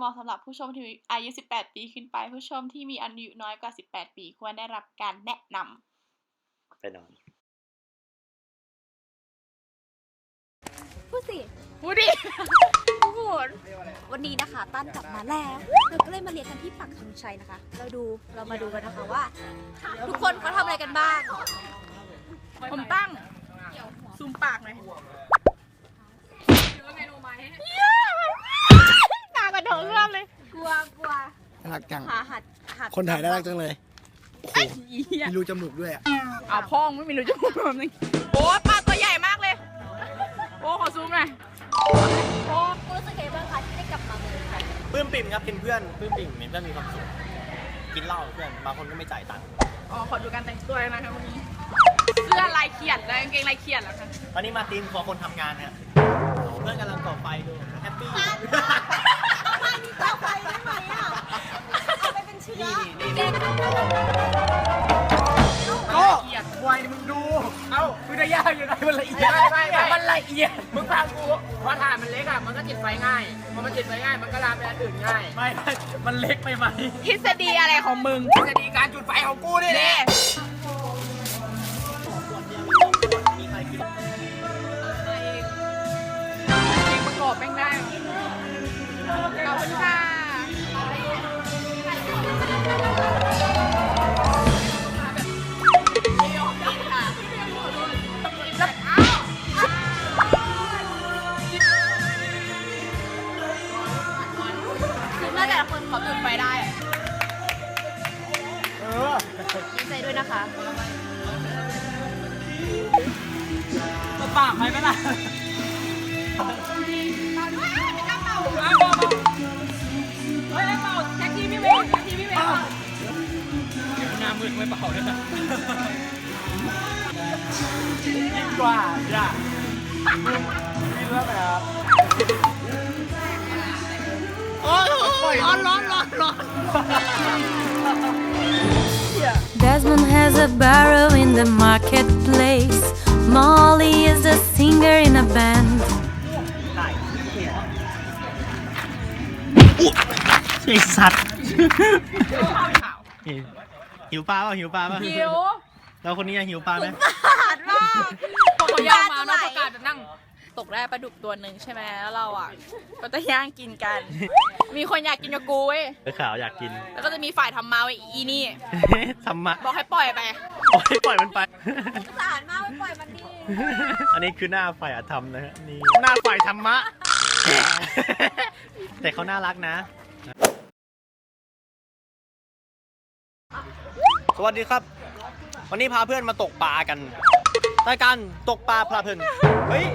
เหมาะสำหรับผู้ชมที่มีอายุ 18 ปีขึ้นไป ผู้ชมที่มีอายุน้อยกว่า 18 ปีควรได้รับการแนะนำไปนอนพูดสิพูดดิพูดวันนี้นะคะตั้นกลับมาแล้วเราก็เลยมาเรียนกันที่ปักธงชัยนะคะ เราดูเรามาดูกันนะคะว่า ทุกคนเขาทำอะไรกันบ้าง ผมตั้งซูมปากหน่อยตากระโดดเรื่องเลย กลัวกลัวน่ารักจัง ขาหัดหัดคนถ่ายน่ารักจังเลยโอ้โหมีรูจมูกด้วยอะอ้าวพ่องไม่มีรูจมูกแบบนึงโอ้ปลาตัวใหญ่มากเลย โอ้ขอซูมหน่อยโอ้คุณรู้สึกไงบ้างคะที่ได้กลับมาเมืองไทยปลื้มปิ่มครับเป็นเพื่อนปลื้มปิ่มเป็นเพื่อนมีความสุขกินเหล้ากับเพื่อนบางคนก็ไม่จ่ายตังค์อ๋อขอดูการแต่งตัวหนะคะวันนี้เสื้อลายเขียนและกางเกงลายเขียนแล้วค่ะตอนนี้มาทีมขอคนทำงานเนี่ยเพื่อนกำลังก่อไฟดูแฮปปี้ เอียดมึงฟังกูเพราะถ่านมันเล็กอะมันก็ติดไฟง่ายพอมันติดไฟง่ายมันก็ลามไปอันอื่นง่ายไม่ไม่มันเล็กไปไหมทฤษฎีอะไรของมึงทฤษฎีการจุดไฟของกูนี่แหละมีใครกินเพลงประกอบแม่งได้ขอบคุณค่ะ ดไม่เป่าด้วยนะยิ่งกว่าอย่ามีเรื่องอะไรครับโอ้ยร้อนร้อนร้อนร้อน Desmond has a barrow in the marketplace. Molly is the singer in a band. ไอสัตว์ หิวปลาเปล่าหิวปลาเปล่าหิวแล้วคนนี้จะหิวปลาไหมขาดมากพอเขาย่างมาเนาะประกาศจะนั่งตกได้ปลาดุกตัวหนึ่งใช่ไหมแล้วเราอะก็จะย่างกินกัน มีคนอยากกินกับกูเว้ยเออขาวอยากกิน แล้วก็จะมีฝ่ายทำมาไว้อีนี่ธรรมะบอกให้ปล่อยไปปล่อยปล่อยมันไปสารมากไม่ปล่อยมันดีอันนี้คือหน้าฝ่ายอธรรมนะฮะนี่หน้าฝ่ายธรรมะ แต่เขาน่ารักนะ วัสดีครับ วันนี้พาเพื่อนมาตกปลากันรายการตกปลาพลาเพลินเฮ้ย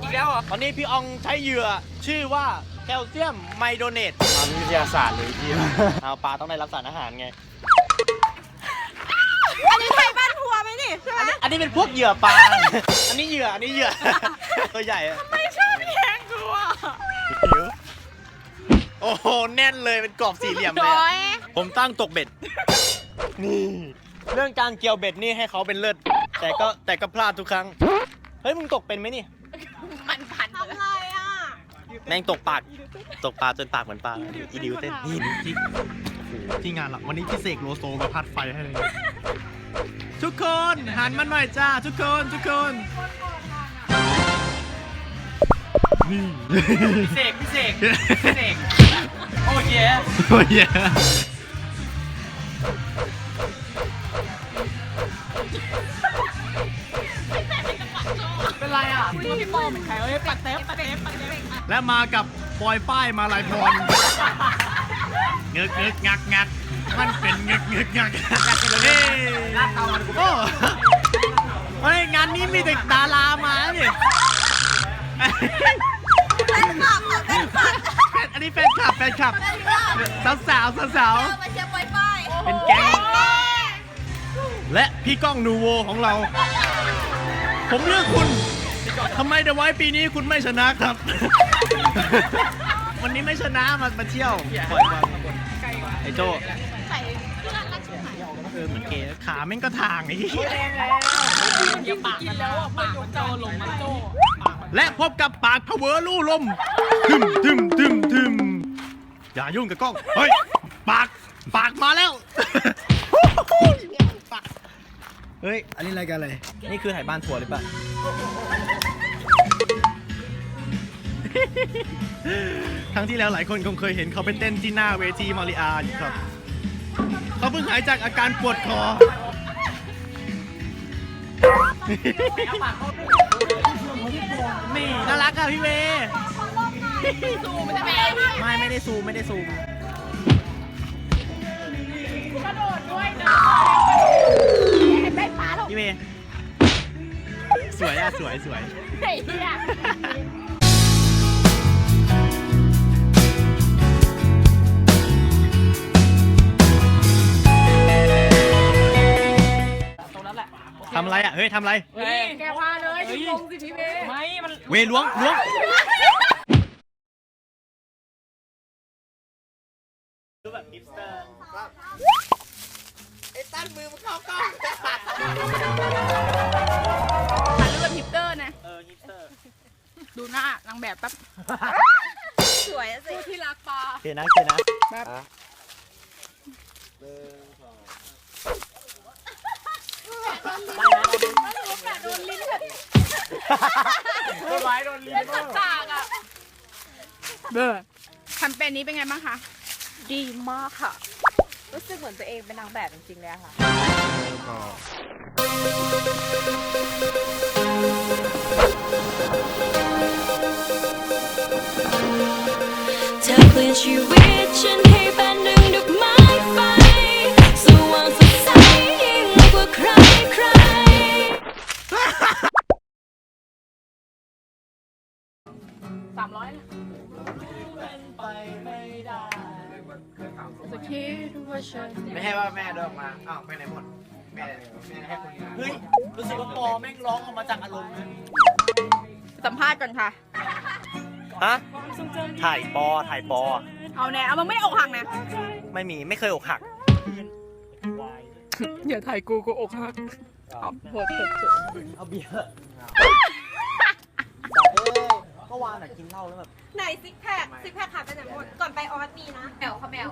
อีกแล้วเหรอวันนี้พี่อองใช้เหยื่อชื่อว่าแคลเซียมไมโดเนตทางวิทยาศาสตร์เลยพี่เอาปลาต้องได้รับสารอาหารไง อันนี้ไทยบ้านทัวร์ไหมนี่ใช่ไหมอันนี้เป็นพวกเหยื่อปลา อันนี้เหยื่อ อันนี้เหยื่อ ตัวใหญ่อะไม่ชอบแย่งกูอะหิวโอ้โห แน่นเลยเป็นกรอบสี่เหลี่ยมเลยโอ้อะยผมตั้งตกเบ็ด นี่เรื่องการเกี่ยวเบ็ดนี่ให้เขาเป็นเลิศแต่ก็แต่ก็พลาดทุกครั้ง เฮ้ยมึงตกเป็นไหมนี่ มันพันเลยอะไรอะแม่งตกปากตกปลาจนปากเหมือนปลาอีดิวเต้นนี่ที่ที่งานหลักวันนี้พี่เสกโลโซมาพัดไฟให้เลยทุกคนหันมาหน่อยจ้า ทุกคนทุกคนนี่ พิเศษพิเศษพิเศษโอ้เยโอ้ย เป็นใครเอ้ยปัดเต็มปัดเต็มปัดเต็มและมากับปอยฝ้ายมาลายพรเงึกเงึกงักงักมันเป็นเงึกเงึกงักเฮ้ยโอ้เฮ้ยงานนี้มีแต่ดารามาเนี่ยเป็นปากเป็นปากอันนี้แฟนคลับแฟนคลับสาวสาวสาวสาวเอามาเชียร์ปล่อยไปๆเป็นแก๊งและพี่ก้องนูโวของเรา ผมเลือกคุณ ทำไมเดอะไว้ปีนี้คุณไม่ชนะครับ วันนี้ไม่ชนะมามาเที่ยวปล่อยบอลไอ้โจใส่เสื้อรัดชุดไหนเออเหมือนเกย์ขาแม่งก็ทางไอ้เหี้ยกินกินแล้วอะปากโจหลงมันโจและพบกับปากพะเวอลู่ลมทึมทึมทึมทึมอย่ายุ่งกับกล้อง เฮ้ย ปาก ปากมาแล้วปาก เฮ้ย อันนี้รายการอะไร นี่คือถ่ายบ้านทัวร์หรือเปล่า ครั้งที่แล้วหลายคนคงเคยเห็นเขาไปเต้นที่หน้าเวทีมาริอาอยู่ครับ เขาเพิ่งหายจากอาการปวดคอ นี่น่ารักอะพี่เวซูมมันจะเป็นไม่ไม่ได้ซูมไม่ได้ซูม กระโดดด้วยนะ พี่เวสวยอะสวยสวย ไอ้เหี้ยตรงนั้นแหละทำอะไรอะ เฮ้ยทำอะไร เฮ้ยแกว่าเลยชิลงสิพี่เมย์ไม่ มันเวล้วงล้วง ถ่ายรูปแบบฮิปสเตอร์นะ เออฮิปสเตอร์ดูหน้านางแบบแป๊บสวยอะสิที่รักปลาโอเคนะโอเคนะแบบโดนลิ้นแบบต้นไม้โดนลิ้นเป็นสัตว์ตากอะเบอร์แคมเปญนี้เป็นไงบ้างคะ ดีมากค่ะ รู้สึกเหมือนตัวเองเป็นนางแบบจริงๆเลยอะค่ะเธอเปลี่ยนชีวิต เดินออกมา อ้าวไปไหนหมด แม่แม่ให้คนอื่นเฮ้ย รู้สึกว่าปอแม่งร้องออกมาจากอารมณ์สัมภาษณ์ก่อนค่ะ ฮะ ถ่ายปอ ถ่ายปอ เอาแน่เอามึงไม่ได้อกหักนะ ไม่มี ไม่เคยอกหัก อย่าถ่ายกูกูอกหักเอาโทษโทษโทษเอาเบียร์ ก็วานอะกินเหล้าแล้วแบบ ไหนซิกแพคซิกแพคหายไปไหนหมด ก่อนไปออสมีนะ แมวค่ะแมว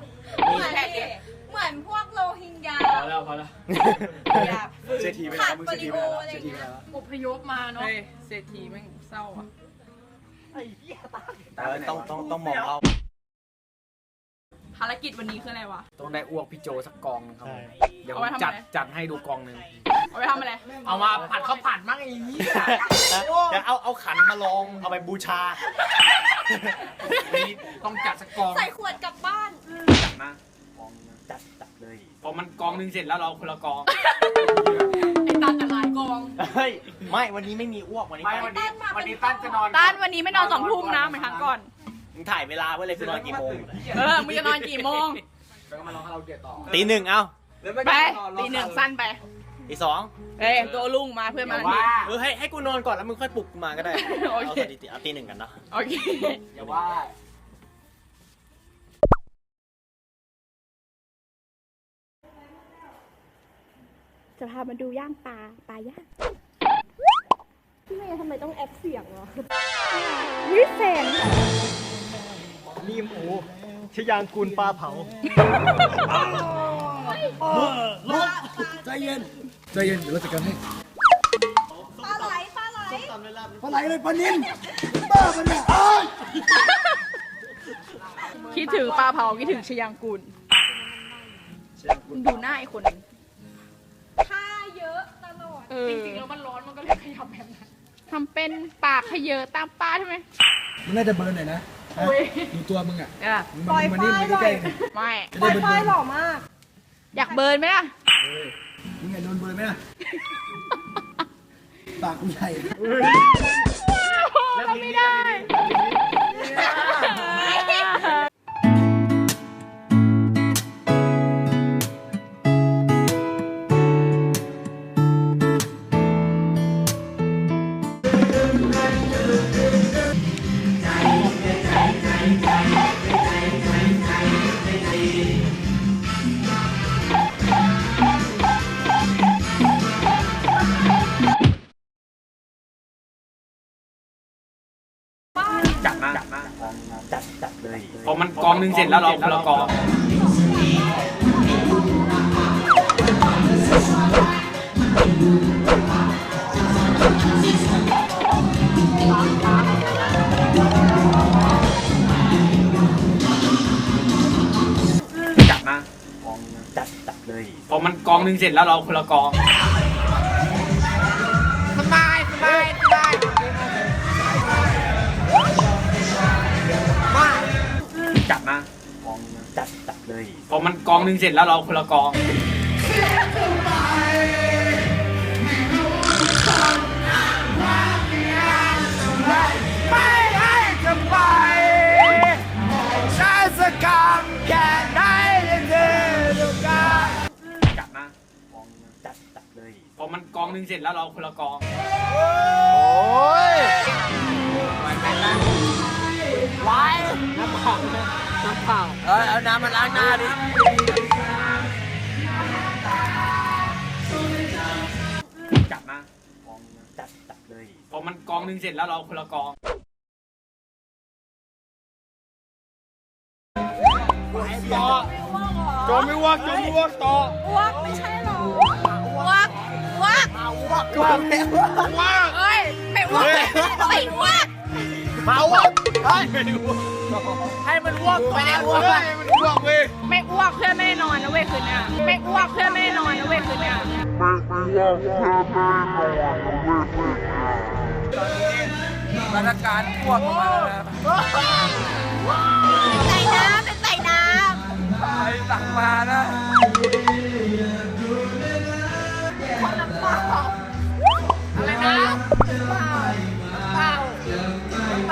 มีเหมือนแค่เดียวเหมือนพวกโรฮิงญาพอแล้วพอแล้วเศรษฐีไปขาแล้ดวมึงโปเศรษฐีลิไปโอแล้วอะไรเศรษฐีไปแล้วอพยพมาเนาะเศรษฐีแม่งเศร้าอะต้องต้องต้องมองเขาภารกิจวันนี้คืออะไรวะ ต้องได้อ้วกพี่โจสักกองหนึงครับใช่เดี๋ยวเอาไว้ทำอะไรจัดจัดให้ดูกองหนึ่ง เอาไปทำอะไร เอามาผัดข้าวผัดมั่งไอ้เหี้ยเดี๋ยวเอาเอาขันมาลองเอาไปบูชานี่ต้องจัดสักกองใส่ขวดกลับบ้าน จัดนะจัดจัดเลยพอมันกองหนึ่งเสร็จแล้วเราคนละกองไอ้ตันจะหลายกอง เฮ้ยไม่วันนี้ไม่มีอ้วกวันนี้ไม่วันนี้วันนี้ตั้นจะนอน ตันวันนี้ไม่นอนสองทุ่มนะเหมือนครั้งก่อน มึงถ่ายเวลาไว้เลยคือนอนกี่โมงเออมึงจะนอนกี่โมงแล้วก็มาลองคาราโอเกะต่อตีหนึ่งเอาไปตีหนึ่งสั้นไป ตีสองเอ้ยตัวลุงมาเพื่อนมาอย่าทันทีว่า เออให้ให้กูนอนก่อนแล้วมึงค่อยปลุกกูมาก็ได้โอเคเอาสถิติเอาตีหนึ่งกันเนาะโอเค อย่าว่า จะพามาดูย่างปลาปลาย่างพี่เมย์ทำไมต้องแอปเสียงอะวิเศษรีมโอชยางกูลปลาเผา ใจเย็น ใจเย็นเดี๋ยวเราจัดการให้ปลาไหลปลาไหลปลาไหลเลยปลานินบ้าปะเนี่ยอ้ายคิดถึงปลาเผาคิดถึงชยางกูลมึงดูหน้าไอ้คนนั้นท่าเยอะตลอดจริงๆแล้วมันร้อนมันก็เลยขยับแบบนั้นทำเป็นปากขยเยอตามปลาใช่ไหมมันน่าจะเบิร์นหน่อยนะฮะอุ๊ยดูตัวมึงอะอะมึงมามึงมานี่มึงใกล้ๆนี่ไม่จะได้เบิร์นเบิร์นหล่อมาก อยากเบิร์นไหมล่ะ มึงไงโดนเบิร์นไหมล่ะปากกูใหญ่ทำไม่ได้ พอมันกองหนึ่งเสร็จแล้วเราคนละกองจับนะกองจัดจับเลยพอมันกองหนึ่งเสร็จแล้วเราคนละกอง อมันกองหนึ่งเสร็จแล้วเราคนละกองไม่ให้จะไปใช้สกรรมแค่ไหนเธอต้องการจับนะกองจัดจับเลยพอมันกองหนึ่งเสร็จแล้วเราคนละกอง โอ้ย ไว้น้ำเปล่าน้ำเปล่าเออเอาน้ำมาล้างหน้าดิจับนะกองจัดจับเลยพอมันกองหนึ่งเสร็จแล้วเราคนละกองต่อจมไม่วักจมไม่วักต่ออ้วกไม่ใช่หรออ้วกอ้วกวักวักวักเอ้ยไม่อ้วกไม่อ้วก มาวักให้ให้มันวักไม่ได้วักให้มันวักเว้ยไม่อ้วกเพื่อนไม่ได้นอนนะเว้ยคืนเนี้ยไม่อ้วกเพื่อนไม่ได้นอนนะเว้ยคืนเนี้ยมาตรการวักมาแล้วนะใส่น้ำเป็นใส่น้ใครสั่งมานะ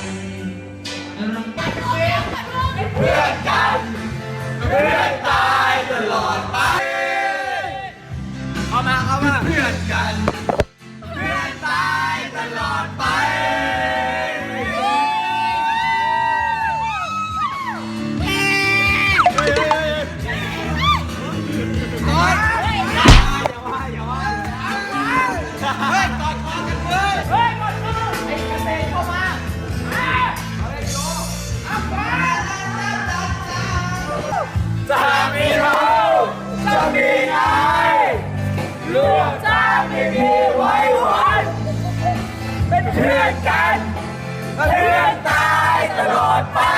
ใครใครแล้วน้ำตาเข้ ต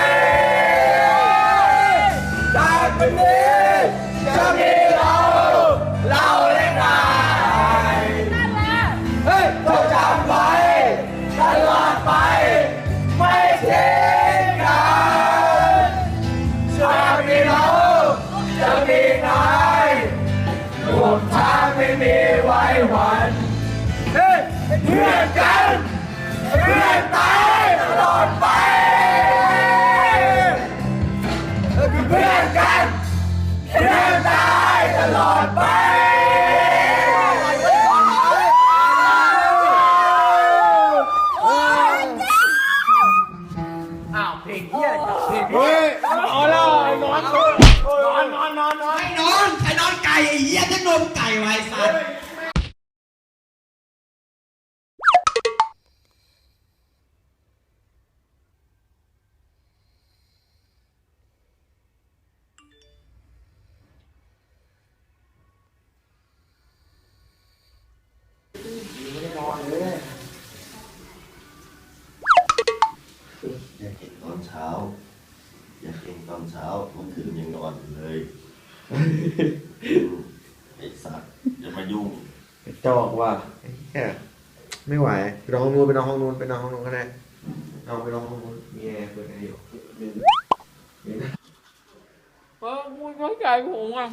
ตอนเช้าเมื่อคืนยังนอนอยู่เลยไอ้สัตว์อย่ามายุ่งจอกว่ะไอ้เหี้ยไม่ไหวไปนอนห้องนู้นไปนอนห้องนู้นไปนอนห้องนู้นก็ได้นอนไปนอนห้องนู้นมีแอร์เปิดแอร์อยู่เออมึงเข้าใจผมอะ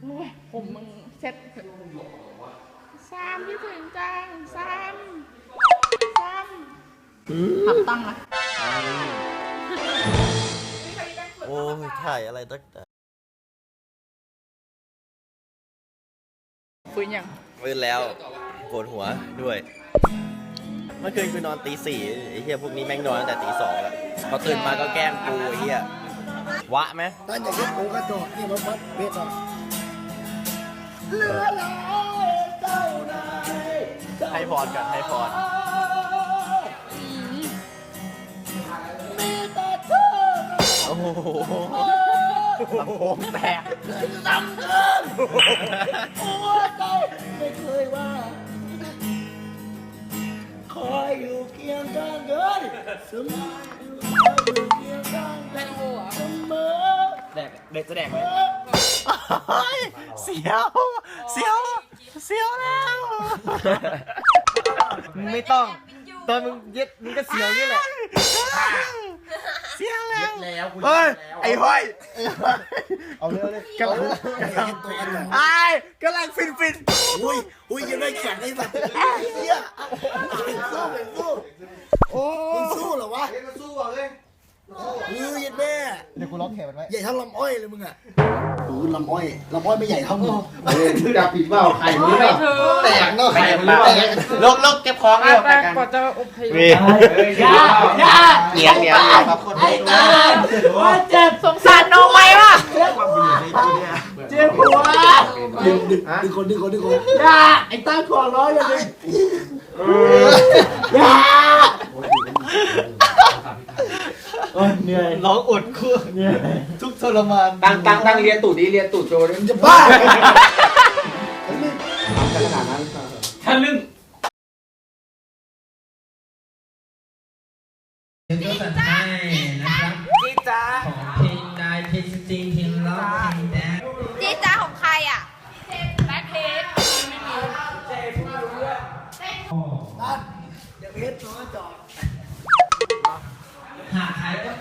โอ้ยผมมึงเซ็ตสามที่ถึงจังสามสาม หับตั้งนะโอ้ยถ่ายอะไรตั้งแต่ฟื้นยังมืดแล้วปวดหัวด้วย เมื่อคืนกูนอนตีสี่ไอ้เหี้ยพวกนี้แม่งนอนตั้งแต่ตีสองแล้วพอตื่นมาก็แกล้งกูไอ้เหี้ยวะไหมตั้งแต่เช็ดกูกระจกนี่รถบัสเบสอะให้พรกันให้พรโอ้โห ลำโพงแตกไม่เคยว่า คอยอยู่เคียงข้างกันเสมออยู่เคียงข้างกันเสมอแดกเด็กจะแดกไหมเสียวเสียวเสียวแล้วมึงไม่ต้อง ตอนมึงเย็ดมึงก็เสียวนี่แหละ ยวแล้วแล้วกูเฮ้ยไอ้ห้อยเอาเลยเอาเลยกำลังไอ้กำลังฟินฟินอุ้ยอุ้ยยังได้แข่งไอ้สัตว์เฮียสู้เป็นสู้โอ้มึงสู้เหรอวะสู้ก่อนเลย เออยันแม่เดี๋ยวกูล็อกแขนมันไว้ใหญ่เท่าลำอ้อยเลยมึงอะดูลำอ้อยลำอ้อยไม่ใหญ่เท่ามึงจับผิดเปล่าไข่มึงเปล่าแตกเนาะไข่มันแตกลกลกเก็บของเลยแต่กว่าจะอบพยพมีย่าย่าเหนียวเหนียวครับคนไอ้ตาเจ็บสงสารน้องไหมวะเจ็บหัวดึงดึงดึงคนดึงคนดึงคนย่าไอ้ต้าขอร้องอย่าเลยอย่า โอ้ยเหนื่อยร้องอดคู่เหนื่อยทุกทรมานตั้งตั้งตั้งเรียนตูดดิเรียนตูดโจดิจะบ้าทะลึ่งเป็นตัวสัตว์ให้นะครั อย่า